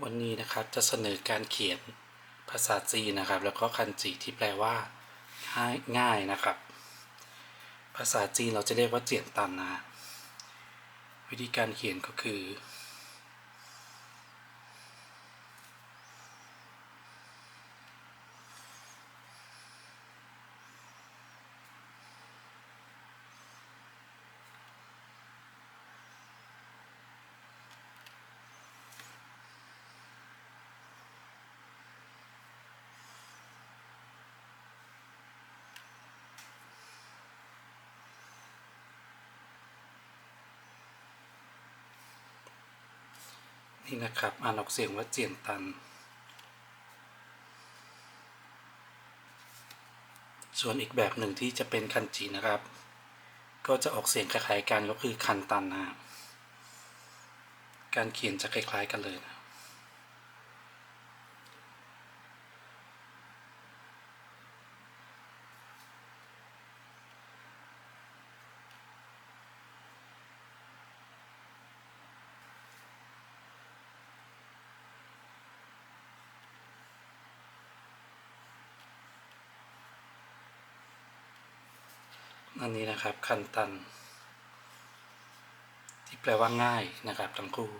วันนี้นะครับจะเสนอการเขียนภาษาจีนนะครับ แล้วก็คันจิที่แปลว่าง่ายง่ายนะครับ ภาษาจีนเราจะเรียกว่าเจียนตันนะ วิธีการเขียนก็คือ นี่นะครับอ่านออกเสียงว่าเจียนตัน ส่วนอีกแบบหนึ่งที่จะเป็นคันจีนะครับ ก็จะออกเสียงคล้ายๆกันก็คือคันตันนะการเขียนจะคล้ายๆกันเลยนะ อันนี้นะครับ คันตัน ที่แปลว่าง่ายนะครับทั้งคู่